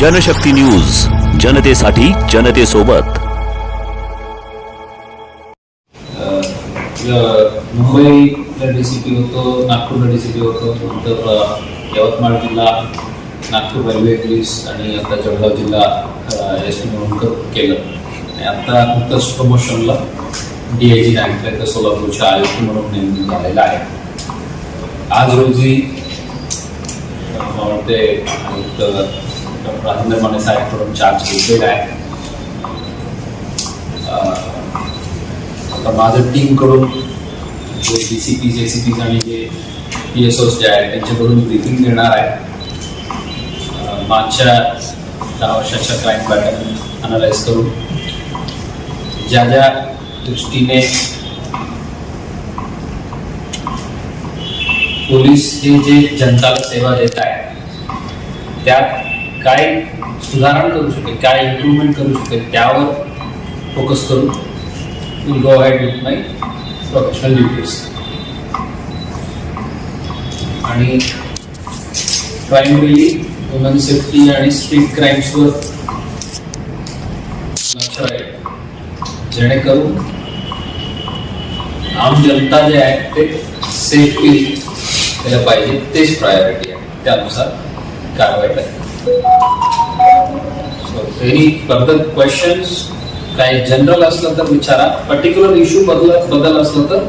Janshakti news जनतेसाठी जनतेसोबत. मुंबई मुंबईला डी सी होतो नागपूरला डीसीपी होतो नंतर यवतमाळ जिल्हा नागपूर रेल्वे पोलीस आणि आता जळगाव जिल्हा एस पी म्हणून केलं. आणि आता नुकतंच प्रमोशनला डी आय जी रँकला सोलापूरच्या आयुक्त म्हणून नेमणूक झालेला आहे. आज रोजी मला वाटते आयुक्त माने साहेबकडून चार्ज घेतलेला आहे अ, आता माझं टीमकडून जे D C P J C Ps आणि जे पी एस ओज जे आहेत त्यांच्याकडून ब्रीफिंग देणार आहे. मागच्या दहा वर्षाच्या क्राईम पॅटर्न अनालाइज करून ज्या ज्या दृष्टीने पोलीस हे जे जनताला सेवा देत आहे त्यात काय सुधारणा करू शकेल काय इम्प्रूव्हमेंट करू शकेल त्यावर फोकस करून will go ahead with my professional आणि प्रायमरीली वुमन सेफ्टी आणि स्ट्रीट क्राईम्सवर लक्ष आहे. जेणेकरून आम जनता जे आहे ते सेफ केली केलं पाहिजे तेच प्रायोरिटी आहे. त्यानुसार कारवाई करायची एनी फर्दर क्वेश्चन्स काय जनरल असलं तर विचारा पर्टिक्युलर इश्यू बदल बदल असलं तर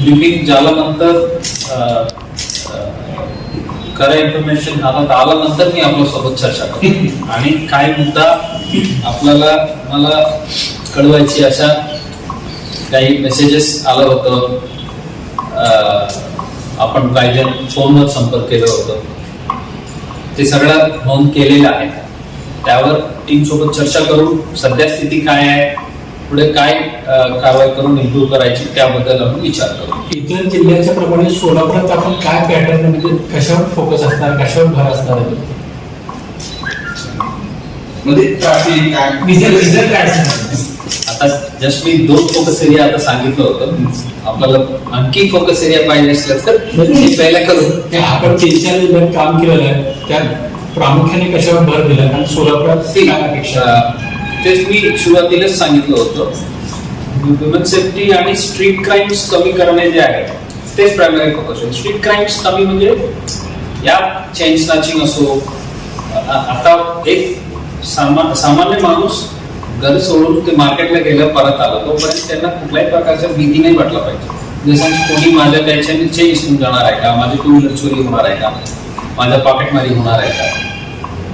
ब्रिफिंग झाल्यानंतर खरं इन्फॉर्मेशन हातात आल्यानंतर मी आपल्यासोबत चर्चा करेन आणि काय मुद्दा आपल्याला मला कळवायची अशा काही मेसेजेस आलं होतं आपण काही जण फोनवर संपर्क केलं होतं ते सगळं नोंद केलेलं आहे. त्यावर टीम सोबत चर्चा करून सध्या स्थिती काय आहे पुढे काय कारवाई करून इम्प्रूव्ह करायची त्याबद्दल आपण विचार करू. इतर जिल्ह्याच्या प्रमाणे सोलापुरात आपण काय पॅटर्न म्हणजे कशावर फोकस असणार कशावर भर असणार आहे? म्हणजे आता जस्ट मी दोन फोकस एरिया आता सांगितलं होतं. आपल्याला आणखी फोकस एरिया पाहिजे असलं तर पहिला करू. ते आपण तीन चार जिल्ह्यात काम केलेलं आहे त्यात प्रामुख्याने कशावर भर दिला? कारण सोलापुरात ती, तेच मी सुरुवातीलाच सांगितलं होतं. वुमन सेफ्टी आणि स्ट्रीट क्राईम्स कमी करणे जे आहे तेच प्रायमरी फोकस आहे. स्ट्रीट क्राईम्स कमी म्हणजे या चेन स्नॅचिंग असो आता एक सामा सामान्य माणूस घर सोडून ते मार्केटला गेलं परत आलं. तोपर्यंत त्यांना कुठल्याही प्रकारच्या भीती नाही वाटला पाहिजे. जसं कोणी माझ्या त्याच्याने चेन इसून जाणार आहे का? माझी टू व्हीलर चोरी होणार आहे का? माझ्या पॉकेटमध्ये होणार आहे का?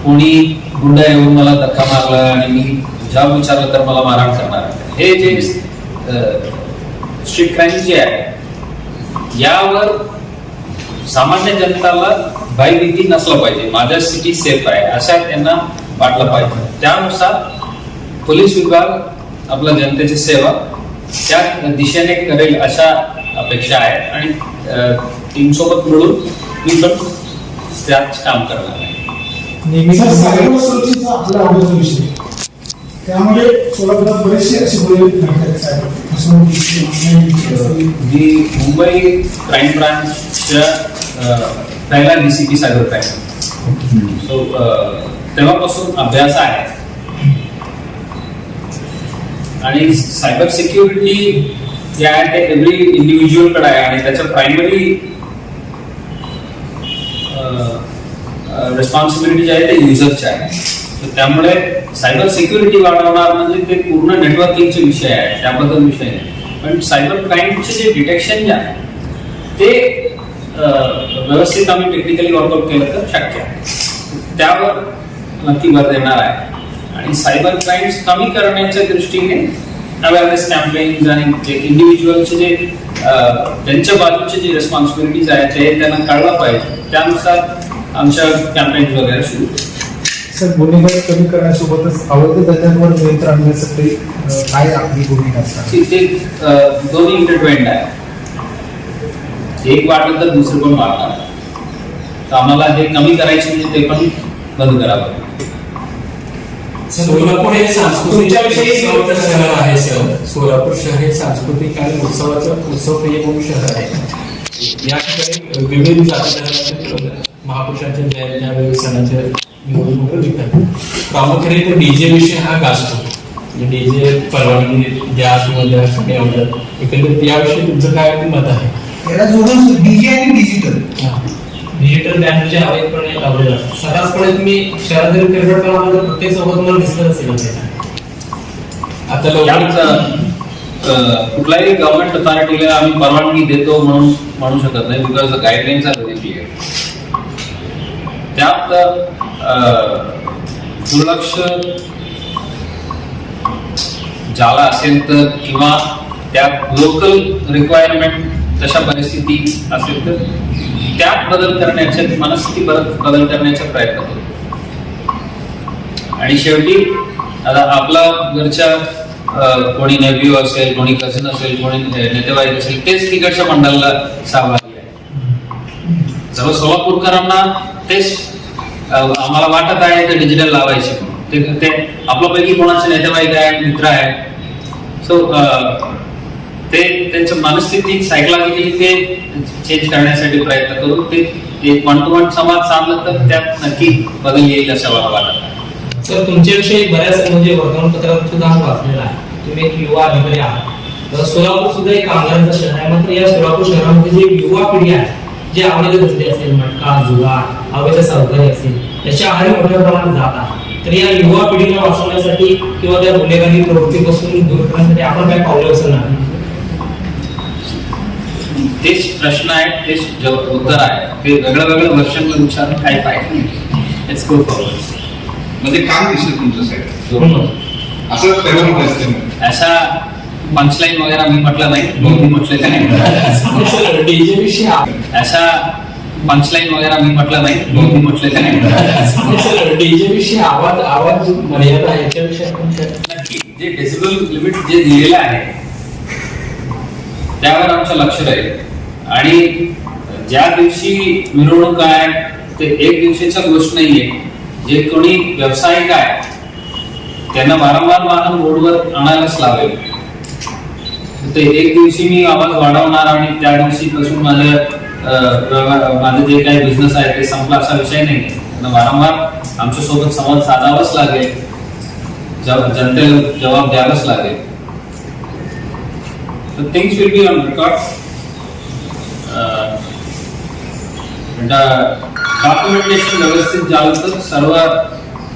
कोणी गुंडा येऊन मला धक्का मारला आणि मी जॉब विचारलं तर मला मारहाण करणार आहे. हे जे स्ट्रीट क्राईम जे आहे यावर सामान्य जनताला भयभीती नसलं पाहिजे. माझ्या सिटी सेफ आहे अशा त्यांना वाटलं पाहिजे. त्यानुसार पोलीस विभाग आपल्या जनतेची सेवा त्या दिशेने करेल अशा अपेक्षा आहे. आणि टीम सोबत मिळून मी पण त्याच काम करणार आहे. आपला त्यामुळे सोलापुरात बरेचसे असे गुन्हे घडतात सायबर फसवणुकीचे, online मी मुंबई क्राईम ब्रांचच्या अ, पहिला डीसीपी सायबर क्राईम सो तेव्हापासून अभ्यास आहे. आणि सायबर सिक्युरिटी जे आहे ते एव्हरी इंडिव्हिज्युअलकडे आहे आणि त्याचं प्रायमरी रिस्पॉन्सिबिलिटी जे आहे ते युजरची आहे. तर त्यामुळे सायबर सिक्युरिटी वाढवणार म्हणजे ते पूर्ण नेटवर्किंगचे विषय आहे त्याबद्दल विषय नाही. पण सायबर क्राईमचे जे डिटेक्शन जे आहे ते व्यवस्थित आम्ही टेक्निकली वर्कआउट केलं तर शक्य आहे. त्यावर नक्की भर देणार आहे. आणि सायबर क्राईम्स कमी करण्याच्या दृष्टीने अवेअरनेस कॅम्पेन्स आणि जे इंडिव्हिज्युअलचे जे त्यांच्या बाजूचे जे रिस्पॉन्सिबिलिटीज आहेत ते त्यांना कळलं पाहिजे. त्यानुसार आमच्या कॅम्पेन्स वगैरे सुरू. सर गुन्हेगारी कमी करण्यासोबतच अवैध धंद्यांवर नियंत्रण आणण्यासाठी काय आपली भूमिका असणार? ते- दोन्ही इंटरट्वेंड आहे एक वाटलं तर दुसरं पण वाटणार तर आम्हाला हे कमी करायचे म्हणजे ते पण बंद करावं सोलापूर हे सांस्कृतिक शहर आहे सर. सोलापूर शहर हे सांस्कृतिक आणि उत्सवाचं उत्सवप्रिय म्हणून शहर आहे. या ठिकाणी विविध जाती महापुरुषांच्या जयंत्या विविध सणांचे निवडणूक निघतात. प्रामुख्याने तो डीजे विषय हा गाजतो. डीजे परवानगी द्या किंवा एकंदरीत याविषयी तुमचं काय मत आहे? याला जोडून डीजे आणि डिजिटल. डिजिटल बॅनरचे अवैधपणे लावले जातात सर्रासपणे तुम्ही शहरातील क्रिकेट फिरत प्रत्येक सोबत तुम्हाला दिसत असेल आता लोकांचा लवकर कुठल्याही गव्हर्नमेंट अथॉरिटीला आम्ही परवानगी देतो म्हणून म्हणू शकत नाही because the guidelines are very clear त्यात दुर्लक्ष झाला असेल तर किंवा त्यात लोकल रिक्वायरमेंट तशा परिस्थिती असेल तर त्यात बदल करण्याच्या मनस्थिती बदल बदल करण्याचा प्रयत्न करतो आणि शेवटी आता आपला घरच्या कोणी नेव्ह्यू असेल कोणी कझन असेल कोणी नेतेवाईक असेल तेच तिकडच्या मंडळाला सहभागी आहे. सर्व सोलापूरकरांना तेच आम्हाला वाटत आहे ते डिजिटल लावायचे. ते ते आपल्यापैकी कोणाचे नेतेवाईक आहे मित्र आहे सो ते त्यांच्या मनस्थिती सायकॉलॉजिकली ते चेंज करण्यासाठी प्रयत्न करू. ते एक वन टू वन संवाद साधलं तर त्यात नक्की बदल येईल असं मला वाटत. सर तुमच्याविषयी बऱ्याच म्हणजे वर्तमानपत्रात सुद्धा वाचलेलं आहे. तुम्ही एक युवा अधिकारी आहात. तर सोलापूर सुद्धा एक कामगारांचं शहर आहे. मात्र या सोलापूर शहरामध्ये जी युवा पिढी आहे जे अवैध धंदे असेल मटका जुगार अवैध सावकारी असेल त्याच्या आहारी मोठ्या प्रमाणात जात आहे. तर या युवा पिढीला वाचवण्यासाठी किंवा त्या गुन्हेगारी प्रवृत्तीपासून दूर करण्यासाठी आपण काय पावले उचलणार? तेच प्रश्न आहे तेच उत्तर आहे ते वेगळं वेगळं वर्षन विचारून काय पाहिजे. म्हणजे काम दिसलं तुमचं साईड हम्म. असं म्हणायचं अशा पंचलाईन वगैरे मी म्हटलं नाही. बहुधी म्हटलेलं नाही डीजे विषयी अशा पंचलाईन वगैरे मी म्हटलं नाही. बहुधी म्हटलेलं नाही. डीजे विषयी आवाज आवाज मर्यादा याच्याविषयी नक्की. जे डेसिबल लिमिट जे दिलेलं आहे त्यावर आमचं लक्ष राहील. आणि ज्या दिवशी मिरवणूक आहे ते एक दिवशीचा गोष्ट नाहीये. जे कोणी व्यावसायिक आहे त्यांना वारंवार वाहन रोडवर आणायलाच लावेल. ते एक दिवशी मी आवाज वाढवणार आणि त्या दिवशी पासून माझं अं, माझं जे काही बिझनेस आहे ते संपला असा विषय नाही. त्यांना वारंवार आमच्यासोबत संवाद साधावाच लागेल. जनतेला जबाब द्यावाच लागेल. तर things will be on record. Documentation uh, uh, व्यवस्थित झालं तर सर्व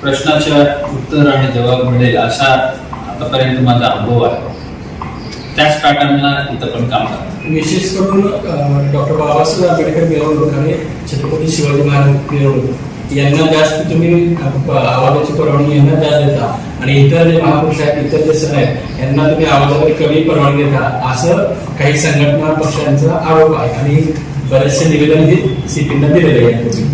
प्रश्नाच्या उत्तर आणि जबाब मिळेल असा आतापर्यंत माझा अनुभव आहे. त्याच पॅटर्नला इथं पण काम करतो विशेष करून डॉक्टर बाबासाहेब आंबेडकर मिरवणूक आणि छत्रपती शिवाजी महाराज मिरवणूक यांना जास्त तुम्ही आवाजाची परवानगी यांना जास्त देता. आणि इतर जे महापुरुष आहेत इतर जे सण आहेत यांना तुम्ही आवाजावर कमी परवानगी देता. असं काही संघटना पक्षांचा आरोप आहे. आणि बरेचसे निवेदन हे सीपींना दिलेले आहे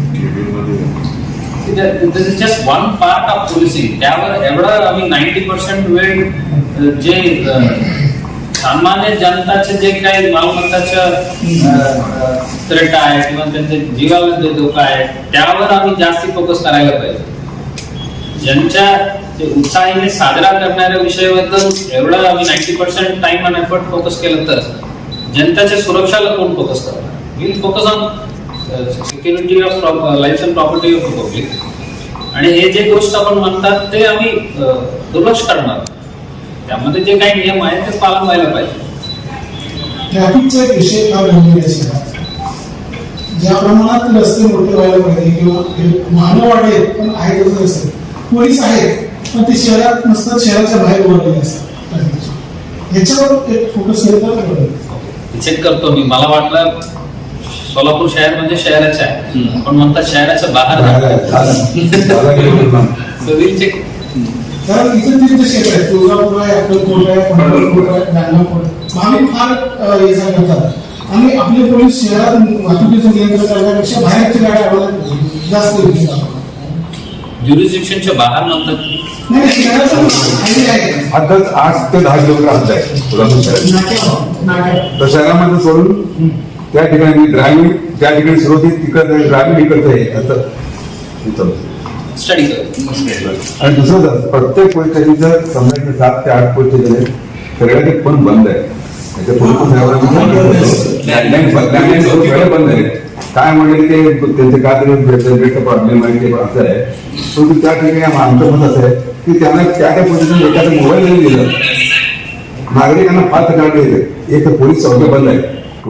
this is just one part of policing त्यावर एवढा आम्ही नाईन्टी पर्सेंट वेळ जे सामान्य जनताचे जे काही मालमत्ताचं थ्रेट आहे किंवा त्यांचे जीवाला जे धोका आहे त्यावर आम्ही जास्ती फोकस करायला पाहिजे. ज्यांच्या उत्साहीने साजरा करणाऱ्या विषयाबद्दल एवढं आम्ही नाईन्टी पर्सेंट टाइम आणि एफर्ट फोकस केलं तर जनताच्या सुरक्षाला कोण फोकस करणार? Will focus on security of life and property of public आणि हे जे गोष्ट आपण म्हणतात ते आम्ही दुर्लक्ष करणार. त्यामध्ये जे काही नियम आहेत ते पालन व्हायला पाहिजे. ट्रॅफिकचा एक विषय का आहे शहरात ज्या प्रमाणात रस्ते मोठे व्हायला पाहिजे किंवा वाहनं वाढले पण आहेत तसं रस्ते पोलीस आहेत पण ते शहरात नसतात शहराच्या बाहेर उभारलेले असतात. याच्यावर एक फोकस केलं. चेक करतो मी. मला वाटलं सोलापूर शहर म्हणजे शहराचं आहे. पण म्हणतात शहराच्या बाहेर check. कारण इतर तिथे क्षेत्र आहे तुळजापूर आहे अक्कलकोट आहे पंढरपूर आहे गाणगापूर आम्ही फार हे सगळं करतात आणि आपले पोलीस शहरात वाहतुकीचं नियंत्रण करण्यापेक्षा बाहेरच्या गाड्या आम्हाला जास्त. ज्युरिस्डिक्शनच्या बाहेर म्हणतात नाही शहराचं आठ ते दहा किलोमीटर आहे शहरात. तर शहरामध्ये सोडून त्या ठिकाणी ड्रायव्हिंग त्या ठिकाणी सुरू होती तिकडं ड्रायव्हिंग इकडचं आहे इथं. कर आणि दुसरं झालं, प्रत्येक पोलीस स्टेशनचं समजायचं सात ते आठ पोलीस स्टेशन आहे सगळ्याचे फोन बंद आहे. त्याच्या पोलीस साहेबांना मी सांगितलं होतं. लँडलाईन बंद- लँडलाईन फोन सगळे बंद आहेत काय म्हणले ते त्यांचे काय तरी प्रॉब्लेम आहे ते असं आहे. परंतु त्या ठिकाणी आम- आमचं मत असं आहे की त्यांना त्या त्या पद्धतीने एखादा मोबाईल जरी दिलं. नागरिकांना फार तक्रार येते एक तर पोलीस चौक्या बंद आहे.